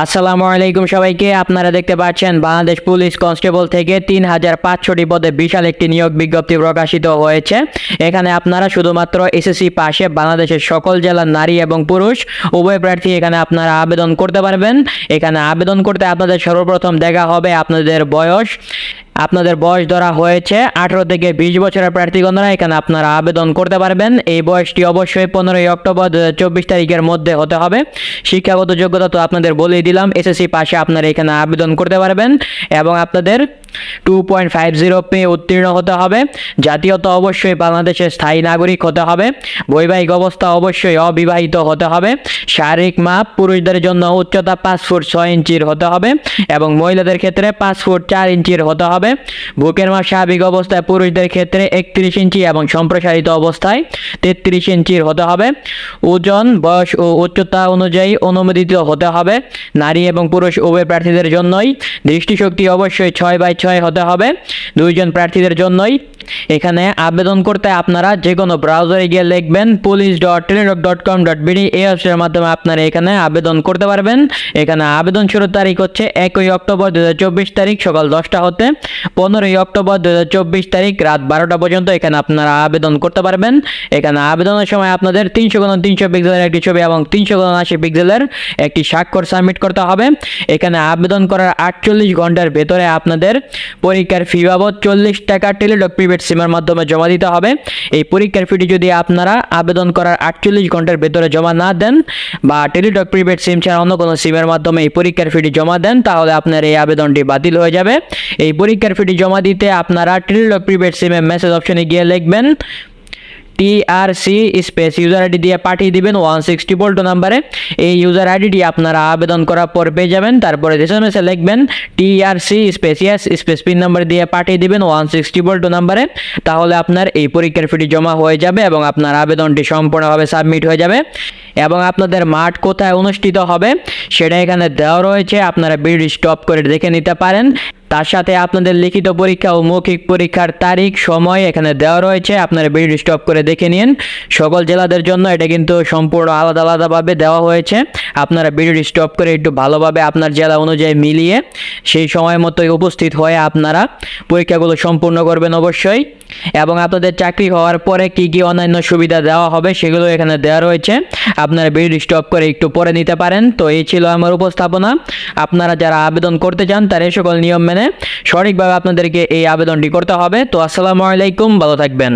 আসসালামু আলাইকুম সবাইকে। আপনারা দেখতে পাচ্ছেন বাংলাদেশ পুলিশ কনস্টেবল থেকে তিন হাজার পাঁচশোটি পদে বিশাল একটি নিয়োগ বিজ্ঞপ্তি প্রকাশিত হয়েছে। এখানে আপনারা শুধুমাত্র এসএসসি পাশে বাংলাদেশের সকল জেলার নারী এবং পুরুষ উভয় প্রার্থী এখানে আপনারা আবেদন করতে পারবেন। এখানে আবেদন করতে আপনাদের সর্বপ্রথম দেখা হবে আপনাদের বয়স আপনাদের বয়স ধরা হয়েছে আঠারো থেকে বিশ বছরের প্রার্থীগণরা এখানে আপনারা আবেদন করতে পারবেন। এই বয়সটি অবশ্যই পনেরোই অক্টোবর দু তারিখের মধ্যে হতে হবে। শিক্ষাগত যোগ্যতা তো আপনাদের বলেই দিলাম এসএসসি পাশে আপনারা এখানে আবেদন করতে পারবেন এবং আপনাদের টু পয়েন্ট ফাইভ জিরো উত্তীর্ণ হতে হবে। জাতীয়তা অবশ্যই বাংলাদেশের স্থায়ী নাগরিক হতে হবে। বৈবাহিক অবস্থা অবশ্যই অবিবাহিত হতে হবে। শারীরিক মাপ পুরুষদের জন্য উচ্চতা পাঁচ ফুট ছয় ইঞ্চির হতে হবে এবং মহিলাদের ক্ষেত্রে পাঁচ ফুট চার ইঞ্চির হতে হবে। বুকের মাপ স্বাভাবিক অবস্থায় পুরুষদের ক্ষেত্রে একত্রিশ ইঞ্চি এবং সম্প্রসারিত অবস্থায় তেত্রিশ ইঞ্চির হতে হবে। ওজন, বয়স ও উচ্চতা অনুযায়ী অনুমোদিত হতে হবে। নারী এবং পুরুষ উভয় প্রার্থীদের জন্যই দৃষ্টিশক্তি অবশ্যই ছয় বাই ছয় হতে হবে। দুইজন প্রার্থীদের জন্যই এখানে আবেদন করতে আপনারা যে কোনো ব্রাউজারে গিয়ে লিখবেন police dot Teletalk dot com dot BD এই ওয়েবসাইটের মাধ্যমে আপনারা এখানে আবেদন করতে পারবেন। এখানে আবেদন শুরুর তারিখ হচ্ছে একই অক্টোবর দু হাজার চব্বিশ তারিখ, সকাল দশটা হতে। পনেরোই অক্টোবর দু হাজার চব্বিশ তারিখ, রাত বারোটা পর্যন্ত এখানে আপনারা আবেদন করতে পারবেন। এখানে আবেদনের সময় আপনাদের তিনশো গুণ তিনশো পিক্সেলের একটি ছবি এবং তিনশো গুণ আশি পিক্সেলের একটি স্বাক্ষর সাবমিট করতে হবে। এখানে আবেদন করার আটচল্লিশ ঘণ্টার ভেতরে আপনাদের পরীক্ষার ফি বাবদ চল্লিশ টাকা টেলিডক প্রিপেড সিমের মাধ্যমে জমা দিতে হবে। এই পরীক্ষার ফিটি যদি আপনারা আবেদন করার আটচল্লিশ ঘণ্টার ভেতরে জমা না দেন বা টেলিটক প্রিপেড সিম ছাড়া অন্য কোনো সিমের মাধ্যমে এই পরীক্ষার ফিটি জমা দেন, তাহলে আপনার এই আবেদনটি বাতিল হয়ে যাবে। এই পরীক্ষার ফিটি জমা দিতে আপনারা টেলিটক প্রিপেড সিমের মেসেজ অপশনে গিয়ে লিখবেন টিআরসি স্পেস ইউজার আইডি দিয়ে পাঠিয়ে দিবেন ওয়ান সিক্সটি টু নাম্বারে এই ইউজার আইডিটি আপনারা আবেদন করার পর পেয়ে যাবেন, তারপরে এসএমএসে লিখবেন TRC space yes space PIN number দিয়ে পাঠিয়ে দিবেন ওয়ান সিক্সটি টু নাম্বারে তাহলে আপনার এই পরীক্ষার ফিটি জমা হয়ে যাবে এবং আপনার আবেদনটি সম্পূর্ণভাবে সাবমিট হয়ে যাবে। এবং আপনাদের মাঠ কোথায় অনুষ্ঠিত হবে, সেটা এখানে দেওয়া রয়েছে, আপনারা ভিডিও স্টপ করে দেখে নিতে পারেন। তার সাথে আপনাদের লিখিত পরীক্ষা ও মৌখিক পরীক্ষার তারিখ, সময় এখানে দেওয়া রয়েছে। আপনারা ভিডিও স্টপ করে দেখে নিন। সকল জেলাদের জন্য এটা কিন্তু সম্পূর্ণ আলাদা আলাদাভাবে দেওয়া হয়েছে। আপনারা ভিডিও স্টপ করে একটু ভালোভাবে আপনার জেলা অনুযায়ী মিলিয়ে সেই সময় মতোই উপস্থিত হয়ে আপনারা পরীক্ষাগুলো সম্পূর্ণ করবেন অবশ্যই। এবং আপনাদের চাকরি হওয়ার পরে কি কি অন্যান্য সুবিধা দেওয়া হবে সেগুলো এখানে দেওয়া রয়েছে। আপনারা ভিডিও স্টপ করে একটু পরে নিতে পারেন। তো এই ছিল আমার উপস্থাপনা। আপনারা যারা আবেদন করতে চান তারা এই সকল নিয়ম মেনে সঠিকভাবে আপনাদেরকে এই আবেদনটি করতে হবে। তো আসসালামু আলাইকুম ভালো থাকবেন।